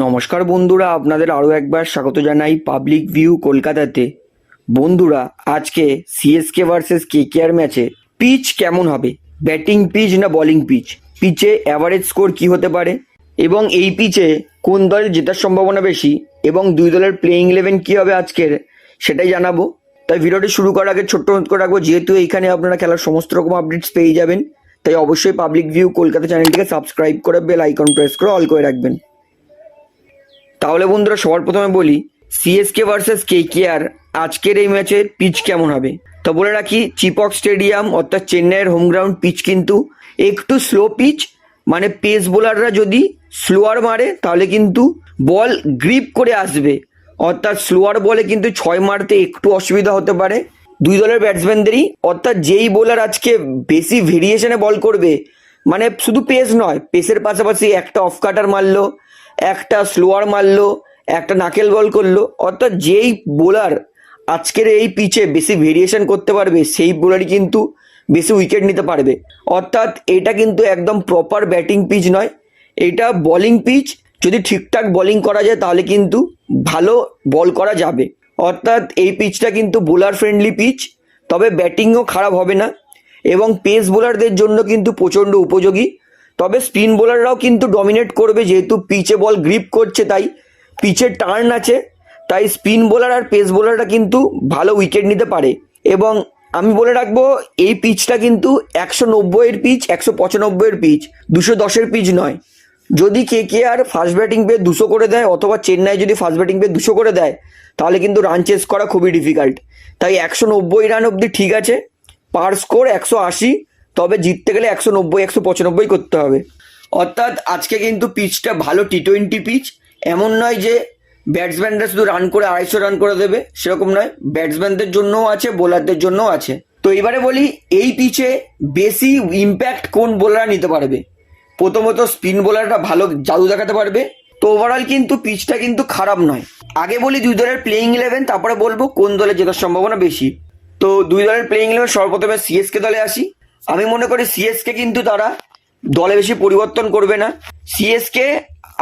নমস্কার বন্ধুরা, আপনাদের আরও একবার স্বাগত জানাই পাবলিক ভিউ কলকাতাতে। বন্ধুরা, আজকে সিএসকে ভার্সেস কে কেকেআর ম্যাচে পিচ কেমন হবে? ব্যাটিং পিচ না বোলিং পিচ পিচে অ্যাভারেজ স্কোর কি হতে পারে? এবং এই পিচে কোন দল জেতার সম্ভাবনা বেশি? এবং দুই দলের প্লেইং ইলেভেন কী হবে আজকের? সেটাই জানাব। তাই ভিডিওটি শুরু করার আগে ছোট্ট অনুরোধ করে রাখব, যেহেতু এইখানে আপনারা খেলার সমস্ত রকম আপডেটস পেয়ে যাবেন, তাই অবশ্যই পাবলিক ভিউ কলকাতা চ্যানেলটিকে সাবস্ক্রাইব করে বেল আইকন প্রেস করে অল করে রাখবেন। তাহলে বন্ধুরা সবার প্রথমে বলি সিএসকে ভার্সেস কেকেআর আজকের এই ম্যাচের পিচ কেমন হবে? তো বলে রাখি চিপক স্টেডিয়াম অর্থাৎ চেন্নাইয়ের হোম গ্রাউন্ড পিচ কিন্তু একটু স্লো পিচ মানে পেস বোলাররা যদি স্লোয়ার মারে, তাহলে কিন্তু বল গ্রিপ করে আসবে। অর্থাৎ স্লোয়ার বলে কিন্তু ছয় মারতে একটু অসুবিধা হতে পারে। দুই দলের ব্যাটসম্যানদেরই অর্থাৎ যেই বোলার আজকে বেশি ভেরিয়েশনে বল করবে মানে শুধু পেস নয় পেসের পাশাপাশি একটা অফ কাটার মারলো একটা স্লোয়ার মারলো, একটা নাকেল বল করল, অর্থাৎ যেই বোলার আজকের এই পিচে বেশি ভেরিয়েশন করতে পারবে, সেই বোলারই কিন্তু বেশি উইকেট নিতে পারবে। অর্থাৎ এটা কিন্তু একদম প্রপার ব্যাটিং পিচ নয়। এটা বোলিং পিচ যদি ঠিকঠাক বোলিং করা যায় তাহলে কিন্তু ভালো বল করা যাবে। অর্থাৎ এই পিচটা কিন্তু বোলার ফ্রেন্ডলি পিচ তবে ব্যাটিংও খারাপ হবে না। এবং পেস বোলারদের জন্য কিন্তু প্রচণ্ড উপযোগী। তবে স্পিন বোলাররাও কিন্তু ডমিনেট করবে যেহেতু পিচে বল গ্রিপ করছে, তাই পিচে টার্ন আছে। তাই স্পিন বোলার আর পেস বোলাররা কিন্তু ভালো উইকেট নিতে পারে। এবং আমি বলে রাখব, এই পিচটা কিন্তু একশো নব্বইয়ের পিচ, একশো পঁচানব্বইয়ের পিচ, দুশো দশের পিচ নয়। যদি কে কে আর ফার্স্ট ব্যাটিং পেয়ে দুশো করে দেয়, অথবা চেন্নাই যদি ফার্স্ট ব্যাটিং পেয়ে দুশো করে দেয়, তাহলে কিন্তু রান চেস করা খুবই ডিফিকাল্ট তাই একশো নব্বই রান অবধি ঠিক আছে। পার স্কোর একশো আশি তবে জিততে গেলে একশো নব্বই, একশো পঁচানব্বই করতে হবে। অর্থাৎ আজকে কিন্তু পিচটা ভালো টি টোয়েন্টি পিচ। এমন নয় যে ব্যাটসম্যানরা শুধু রান করে, আড়াইশো রান করে দেবে, সেরকম নয়। ব্যাটসম্যানদের জন্যও আছে, বোলারদের জন্যও আছে। তো এবারে বলি, এই পিচে বেশি ইম্প্যাক্ট কোন বোলার নিতে পারবে? প্রথমত স্পিন বোলারটা ভালো জাদু দেখাতে পারবে। তো ওভারঅল কিন্তু পিচটা কিন্তু খারাপ নয়। আগে বলি দুই দলের প্লেইং ইলেভেন তারপরে বলব কোন দলে জেতার সম্ভাবনা বেশি। তো দুই দলের প্লেইং ইলেভেন সর্বপ্রথমে সিএসকে দলে আসি। আমি মনে করি সিএসকে কিন্তু তারা দলে বেশি পরিবর্তন করবে না। সিএসকে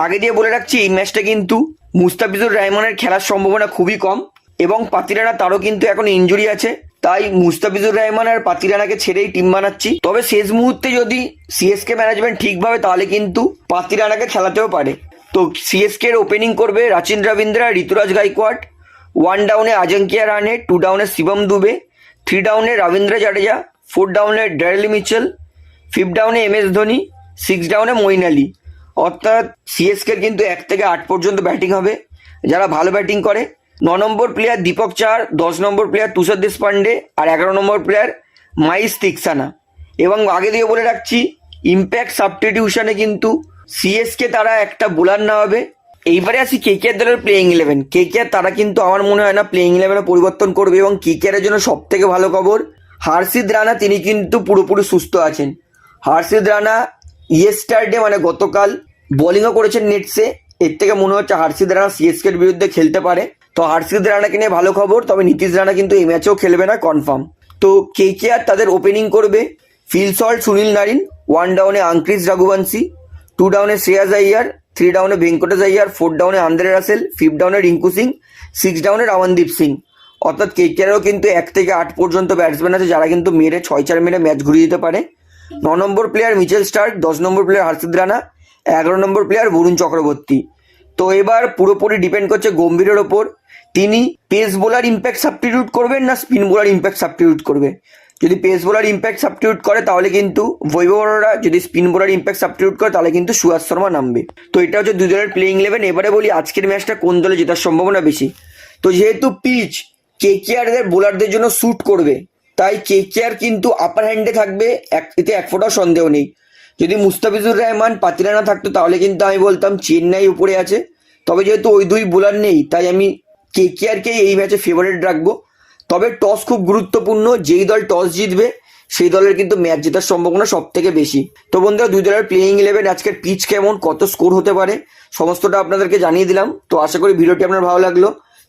আগে দিয়ে বলে রাখছি, এই ম্যাচটা কিন্তু মুস্তাফিজুর রহমানের খেলার সম্ভাবনা খুবই কম এবং পাতিরানা তারও কিন্তু এখন ইঞ্জুরি আছে। তাই মুস্তাফিজুর রহমান আর পাতিরানাকে ছেড়েই টিম বানাচ্ছি। তবে শেষ মুহূর্তে যদি সিএসকে ম্যানেজমেন্ট ঠিকভাবে তাহলে কিন্তু পাতিরানাকে খেলাতেও পারে। তো সিএসকে এর ওপেনিং করবে রাচিন রবীন্দ্রা, ঋতুরাজ গাইকোয়াড ওয়ান ডাউনে আজঙ্কিয়া রানে টু ডাউনে শিবম দুবে থ্রি ডাউনে রবীন্দ্র জাডেজা ফোর ডাউনে ড্যারেলি মিচেল ফিফথ ডাউনে এম এস ধোনি, সিক্স ডাউনে মঈন আলী। অর্থাৎ সিএসকের কিন্তু এক থেকে আট পর্যন্ত ব্যাটিং হবে। যারা ভালো ব্যাটিং করে, ন নম্বর প্লেয়ার দীপক চার, দশ নম্বর প্লেয়ার তুষার দেশপান্ডে আর এগারো নম্বর প্লেয়ার মাইস তিকসানা। এবং আগে দিয়ে বলে রাখছি, ইম্প্যাক্ট সাবস্টিটিউশনে কিন্তু সিএসকে তারা একটা বোলার না হবে। এইবারে আসি কে দলের প্লেইং ইলেভেন কেকেআর তারা কিন্তু আমার মনে হয় না প্লেয়িং ইলেভেনে পরিবর্তন করবে এবং কে কেকেআরের জন্য সব থেকে ভালো খবর হার্ষিদ রানা তিনি কিন্তু পুরোপুরি সুস্থ আছেন। হার্ষিদ রানা ইয়েস্টারডে মানে গতকাল বোলিংও করেছেন নেটসে এর থেকে মনে হচ্ছে হার্ষিদ রানা সিএসকের বিরুদ্ধে খেলতে পারে। তো হার্ষিদ রানাকে নিয়ে ভালো খবর, তবে নীতিশ রানা কিন্তু এই ম্যাচেও খেলবে না কনফার্ম তো কে কে আর তাদের ওপেনিং করবে Phil Salt Sunil Narine one ডাউনে আঙ্ক্রিস রাঘুবংশী টু ডাউনে শ্রেয়াস আইয়ার থ্রি ডাউনে ভেঙ্কটেশ আইয়ার ফোর ডাউনে আন্দ্রে রাসেল ফিফথ ডাউনে রিঙ্কু সিং সিক্স ডাউনে রামানদীপ সিং অর্থাৎ কেকেআরও কিন্তু এক থেকে আট পর্যন্ত ব্যাটসম্যান আছে যারা কিন্তু মেরে ছয়, চার মেরে ম্যাচ ঘুরিয়ে দিতে পারে। ন নম্বর প্লেয়ার মিচেল স্টার্ক, দশ নম্বর প্লেয়ার হার্ষিদ রানা, এগারো নম্বর প্লেয়ার বরুণ চক্রবর্তী। তো এবার পুরোপুরি ডিপেন্ড করছে গম্ভীরের ওপর। তিনি পেস বোলার ইম্প্যাক্ট সাবস্টিটিউট করবেন না স্পিন বোলার ইম্প্যাক্ট সাবস্টিটিউট করবে? যদি পেস বোলার ইম্প্যাক্ট সাবস্টিটিউট করে, তাহলে কিন্তু বৈভবরা যদি স্পিন বোলার ইম্প্যাক্ট সাবস্টিটিউট করে, তাহলে কিন্তু সুয়াস শর্মা নামবে। তো এটা হচ্ছে দুই দলের প্লেইং ইলেভেন এবারে বলি, আজকের ম্যাচটা কোন দলে জেতার সম্ভাবনা বেশি? তো যেহেতু পিচ কে কে আর বোলারদের জন্য শ্যুট করবে। তাই কে কে আর কিন্তু আপার হ্যান্ডে থাকবে, এক, এতে এক ফোঁটাও সন্দেহ নেই। যদি মুস্তাফিজুর রহমান পাতিরানা থাকতো, তাহলে কিন্তু আমি বলতাম চেন্নাই উপরে আছে। তবে যেহেতু ওই দুই বোলার নেই, তাই আমি কে কে আরকেই এই ম্যাচে ফেভারিট রাখব। তবে টস খুব গুরুত্বপূর্ণ, যেই দল টস জিতবে, সেই দলের কিন্তু ম্যাচ জেতার সম্ভাবনা সব থেকে বেশি। তো বন্ধুরা, দুই দলের প্লেইং ইলেভেন আজকের পিচ কেমন, কত স্কোর হতে পারে, সমস্তটা আপনাদেরকে জানিয়ে দিলাম। তো আশা করি ভিডিওটি আপনার ভালো লাগল।